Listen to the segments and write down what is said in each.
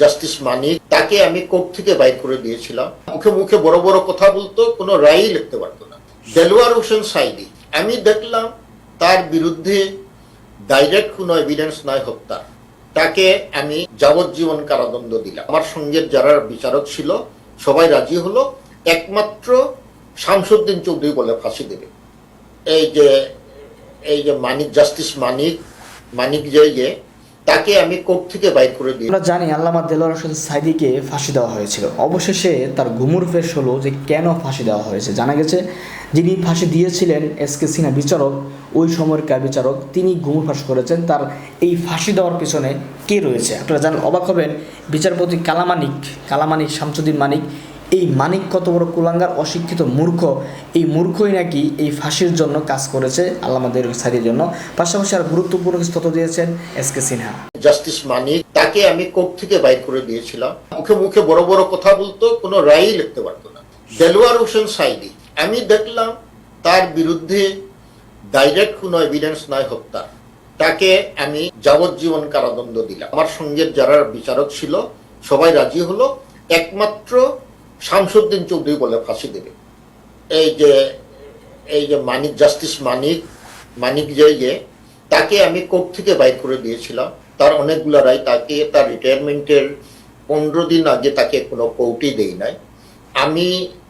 Justice Manik তাকে আমি court থেকে বাইর করে দিয়েছিলাম। মুখে মুখে বড় বড় কথা বলতো, কোনো রায়ই লিখতে পারতো না। দেলোয়ার হোসেন সাইদি, আমি দেখলাম তার বিরুদ্ধে ডাইরেক্ট কোনো এভিডেন্স নয় হত্যা তাকে আমি যাবজ্জীবন কারাদণ্ড দিলাম। আমার সঙ্গে যারা বিচারক ছিল, সবাই রাজি হলো। একমাত্র শামসুদ্দিন চৌধুরী বলে ফাঁসি দেবে। এই যে এই যে মানিক, জাস্টিস মানিক মানিক যে ইয়ে তাকে আমি কোর্ট থেকে বাইর করে দিই। আমরা জানি আল্লামা দেলোয়ার হোসেন সাইদিকে ফাঁসি দেওয়া হয়েছিল। অবশেষে তার গুমুর ফেস হলো যে কেন ফাঁসি দেওয়া হয়েছে। জানা গেছে, যিনি ফাঁসি দিয়েছিলেন এস কে সিনহা বিচারক, ওই সময়কার বিচারক, তিনি গুমুর ফাঁস করেছেন। তার এই ফাঁসি দেওয়ার পিছনে কে রয়েছে? আপনারা জানেন, অবাক হবেন, বিচারপতি কালামানিক কালামানিক শামসুদ্দিন মানিক এই মানিক কত বড় কুলাঙ্গার, অশিক্ষিত মূর্খ। এই মূর্খই নাকি এই ফাঁসির জন্য কাজ করেছে আল্লামাদের সাইদের জন্য। পাশাপাশি আর গুরুত্বপূর্ণ কিছু তথ্য দিয়েছেন S K Sinha. Justice Manik, তাকে আমি কোর্ট থেকে বাইর করে দিয়েছিলাম। মুখে মুখে বড় বড় কথা বলতো, কোনো রায়ই লিখতে পারতো না। দেলোয়ার হোসেন সাইদি, আমি দেখলাম তার বিরুদ্ধে ডাইরেক্ট কোনো এভিডেন্স নয় হত্যা। তাকে আমি যাবজ্জীবন কারাদণ্ড দিলাম। আমার সঙ্গে যারা বিচারক ছিল, সবাই রাজি হলো। একমাত্র শামসুদ্দিন চৌধুরী বলে ফাঁসি দেবে। এই যে এই যে মানিক জাস্টিস মানিক মানিক যে ইয়ে তাকে আমি কোর্ট থেকে বাইর করে দিয়েছিলাম। তার অনেকগুলো রায় তাকে তার রিটায়ারমেন্টের পনেরো দিন আগে তাকে কোনো কোর্টই দেই নাই। আমি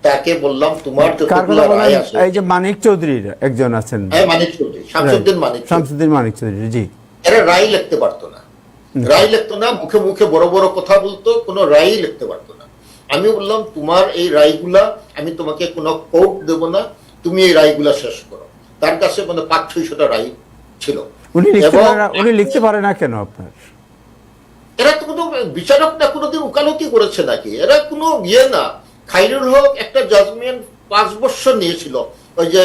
তাকে বললাম তোমার যতগুলো রায় আছে এই যে মানিক চৌধুরীর একজন আছেন। হ্যাঁ মানিক চৌধুরী শামসুদ্দিন মানিক শামসুদ্দিন মানিক চৌধুরী জি। এরা রায় লিখতে পারতো না। রায় লিখতো না মুখে মুখে বড় বড় কথা বলতো কোনো রায়ই লিখতে পারতো না। আমি বললাম তোমার এই রায়গুলা আমি তোমাকে কোনো কোর্ট দেব না তুমি এই রায়গুলা শেষ করো। তার কাছে মানে পাঁচ ছয়শটা রায় ছিল। উনি লিখতে পারে না উনি লিখতে পারে না কেন আপনার? এরা তো কোনো বিচারক না কোনোদিন উকালতি করেছে নাকি? এরা কোনো ইয়ে না। খাইরুল হক একটা জাজমেন্ট পাঁচ বছর নিয়েছিল ওই যে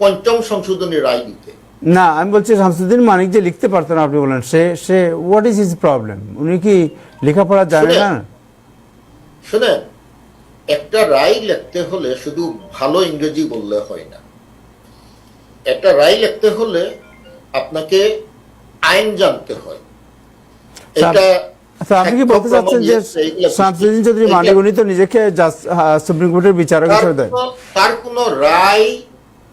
পঞ্চম সংশোধনী রায় দিতে। না আমি বলছি শামসুদ্দিন মানিক যে লিখতে পারতো না আপনি বলেন সে সে হোয়াট ইজ হিজ প্রবলেম উনি কি লেখাপড়া জানে না? শুনেন একটা রায় লিখতে হলে শুধু ভালো ইংরেজি বললে হয় না। একটা রায় লিখতে হলে আপনাকে আইন জানতে হয়। এটা আপনি কি বলতে চাচ্ছেন যে শামসুদ্দিন চৌধুরী মানিক তো নিজেকে সুপ্রিম কোর্টের বিচারক তার হিসেবে দেয়। তার কোনো রায়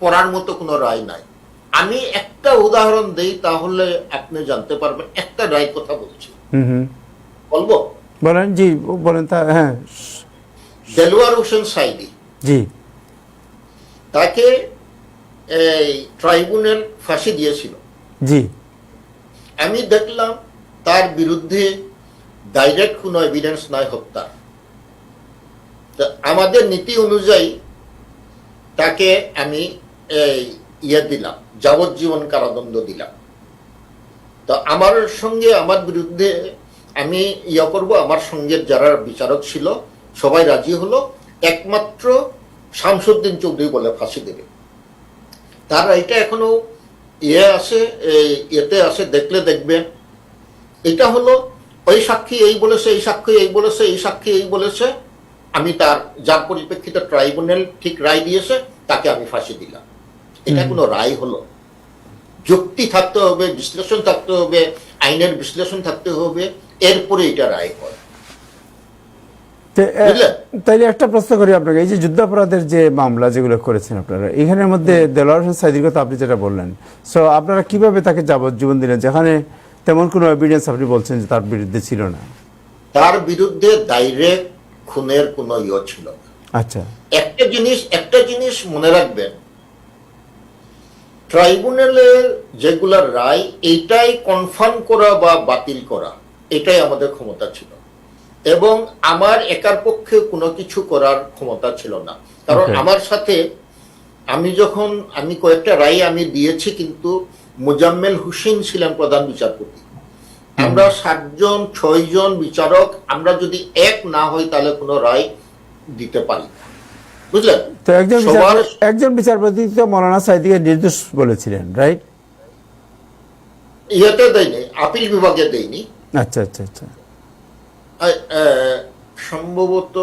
পড়ার মতো কোনো রায় নাই। আমি একটা উদাহরণ দেই তাহলে আপনি জানতে পারবেন একটা রায় কথা বলছি। বলব? বলেন জি বলেন তা হ্যাঁ। দেলোয়ার হোসেন সাইদি। জি। তাকে এই ট্রাইব্যুনাল ফাঁসি দিয়েছিল। জি। আমি দেখলাম তার বিরুদ্ধে ডাইরেক্ট কোনো এভিডেন্স নয় হত্যা। তা আমাদের নীতি অনুযায়ী তাকে আমি এই ইয়ে দিলাম যাবজ্জীবন কারাদণ্ড দিলাম। তো আমার সঙ্গে আমার বিরুদ্ধে আমি ইয়ে করব আমার সঙ্গে যারা বিচারক ছিল সবাই রাজি হলো। একমাত্র শামসুদ্দিন চৌধুরী বলে ফাঁসি দেবে। তার এটা এখনও ইয়ে আছে এই ইয়েতে আছে দেখলে দেখবেন এটা হলো ওই সাক্ষী এই বলেছে এই সাক্ষী এই বলেছে এই সাক্ষী এই বলেছে। আমি তার যার পরিপ্রেক্ষিতে ট্রাইব্যুনাল ঠিক রায় দিয়েছে তাকে আমি ফাঁসি দিলাম। এটা কোনো রায় হলো। যুক্তি থাকতে হবে বিশ্লেষণ থাকতে হবে আইনের বিশ্লেষণ থাকতে হবে। এরপরে এটা রায় তো, তাইলে একটা প্রশ্ন করি আপনাকে এই যে যুদ্ধাপরাধের যে মামলা যেগুলো করেছেন আপনারা এখানের মধ্যে দেলোয়ার হোসেন সাইদির কথা আপনি যেটা বললেন সো আপনারা কীভাবে তাকে যাবজ্জীবন দিলেন? যেখানে তেমন কোনো এভিডেন্স আপনি বলছেন যে তার বিরুদ্ধে ছিল না। তার বিরুদ্ধে ডাইরেক্ট খুনের কোনো ইয়ে ছিল না। আচ্ছা। একটা জিনিস একটা জিনিস মনে রাখবেন ট্রাইব্যুনালের যেগুলা রায় এইটাই কনফার্ম করা বা বাতিল করা। এটাই আমাদের ক্ষমতা ছিল। এবং আমার একার পক্ষে কোনো কিছু করার ক্ষমতা ছিল না। কারণ আমার সাথে আমি যখন আমি কয়েকটা রায় আমি দিয়েছি কিন্তু মুজাম্মেল হুসেন ছিলেন প্রধান বিচারপতি। আমরা সাতজন ছয়জন বিচারক আমরা যদি এক না হই তাহলে কোনো রায় দিতে পারি বুঝলেন? তো একজন একজন বিচারপতি তো মৌলানা সাইদিকে নির্দোষ বলেছিলেন রাইট ইয়েতে দেয়নি আপিল বিভাগে দেয়নি। আচ্ছা আচ্ছা আচ্ছা। সম্ভবত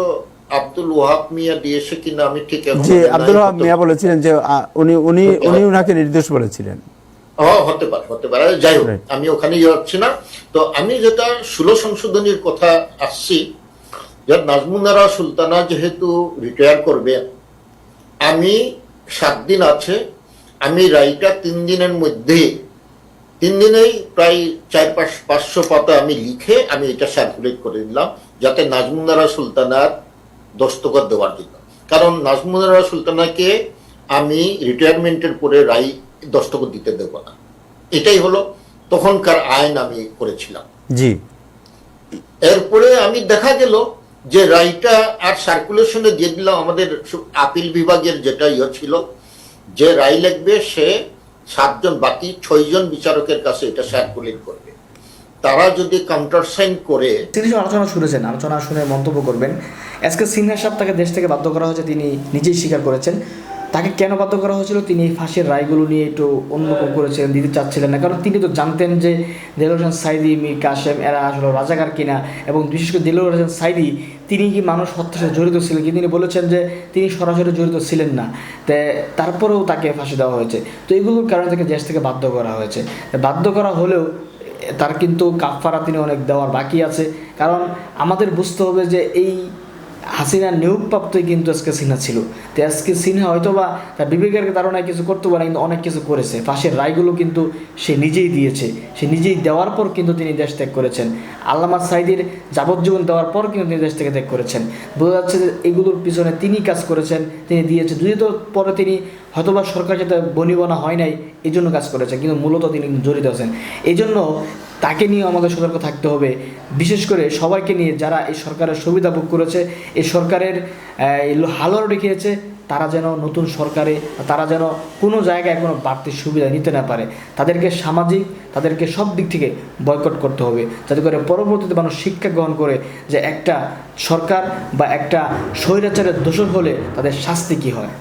আব্দুল ওয়াহাব মিয়া দিয়েছে কিনা আমি ঠিক জি আব্দুল হাব হয়তো- মিয়া বলেছিলেন যে উনি উনি উনি উনাকে নির্দোষ বলেছিলেন। ও হতে পারে হতে পারে। যাই হোক. আমি ওখানে যাচ্ছি না। তো আমি যেটা ষোলো সংশোধনীর কথা আসছি যে নাজমুনারা সুলতানা যেহেতু রিটায়ার করবে আমি সাত দিন আছে আমি রায়টা তিন দিনের মধ্যে তিন দিনেই প্রায় চার পাঁচ পাঁচশো পাতা আমি লিখে আমি এটা সার্কুলেট করে দিলাম যাতে নাজমুনারা সুলতানার দস্তখত দেওয়ার জন্য। কারণ নাজমুনারা সুলতানাকে আমি রিটায়ারমেন্টের পরে রায় দস্তখত দিতে দেব না। এটাই হলো তখনকার আইন আমি করেছিলাম। জি। এরপরে আমি দেখা গেল যে রায়টা আর সার্কুলেশনে দিয়ে দিলাম আমাদের আপিল বিভাগের যেটা ইয়ে ছিল যে রায় লিখবে সে সাতজন, বাকি ছয়জন বিচারকের কাছে এটা সার্কুলেট করবে। তারা যদি কাউন্টার সাইন করে তিনি আলোচনা শুনেছেন, আলোচনা শুনে মন্তব্য করবেন। এস কে সিনহা সাহেব তাকে দেশ থেকে বাধ্য করা হয়েছে, তিনি নিজেই স্বীকার করেছেন। তাকে কেন বাধ্য করা হয়েছিল? তিনি এই ফাঁসির রায়গুলো নিয়ে একটু অন্যরকম করেছিলেন দিতে চাচ্ছিলেন না। কারণ তিনি তো জানতেন যে দেলোর হোসেন সাইদি মীর কাশেম এরা আসলে রাজাকার কিনা এবং বিশেষ করে দেলোর হোসেন সাইদি তিনি কি মানুষ হত্যার সাথে জড়িত ছিলেন কিন্তু তিনি বলেছেন যে তিনি সরাসরি জড়িত ছিলেন না। তে তারপরেও তাকে ফাঁসি দেওয়া হয়েছে। তো এগুলোর কারণে তাকে দেশ থেকে বাধ্য করা হয়েছে। বাধ্য করা হলেও তার কিন্তু কাফারা তিনি অনেক দেওয়ার বাকি আছে। কারণ আমাদের বুঝতে হবে যে এই হাসিনা নিয়োগপ্রাপ্তই কিন্তু আজকে সিনহা ছিল। তো এসকে সিনহা হয়তো বা তার বিবেকের ধারণায় কিছু করতে পারে, কিন্তু অনেক কিছু করেছে। ফাঁসের রায়গুলো কিন্তু সে নিজেই দিয়েছে। সে নিজেই দেওয়ার পর কিন্তু তিনি দেশ ত্যাগ করেছেন। আল্লামা সাইদির যাবজ্জীবন দেওয়ার পর কিন্তু তিনি দেশ থেকে ত্যাগ করেছেন। বোঝা যাচ্ছে যে এগুলোর পিছনে তিনি কাজ করেছেন, তিনি দিয়েছেন। যদি তো পরে তিনি হয়তোবা সরকার যাতে বনিবনা হয় নাই এই জন্য কাজ করেছেন। কিন্তু মূলত তিনি জড়িত আছেন। এই জন্য তাকে নিয়ে আমাদের সতর্ক থাকতে হবে। বিশেষ করে সবাইকে নিয়ে যারা এই সরকারের সুবিধা ভোগ করেছে, এই সরকারের হালোয়ার রেখেছে তারা যেন নতুন সরকারে তারা যেন কোনো জায়গায় কোনো বাড়তি সুবিধা নিতে না পারে। তাদেরকে সামাজিক, তাদেরকে সব দিক থেকে বয়কট করতে হবে। যাতে করে পরবর্তীতে মানুষ শিক্ষা গ্রহণ করে যে একটা সরকার বা একটা স্বৈরাচারের দোষর হলে তাদের শাস্তি কী হয়।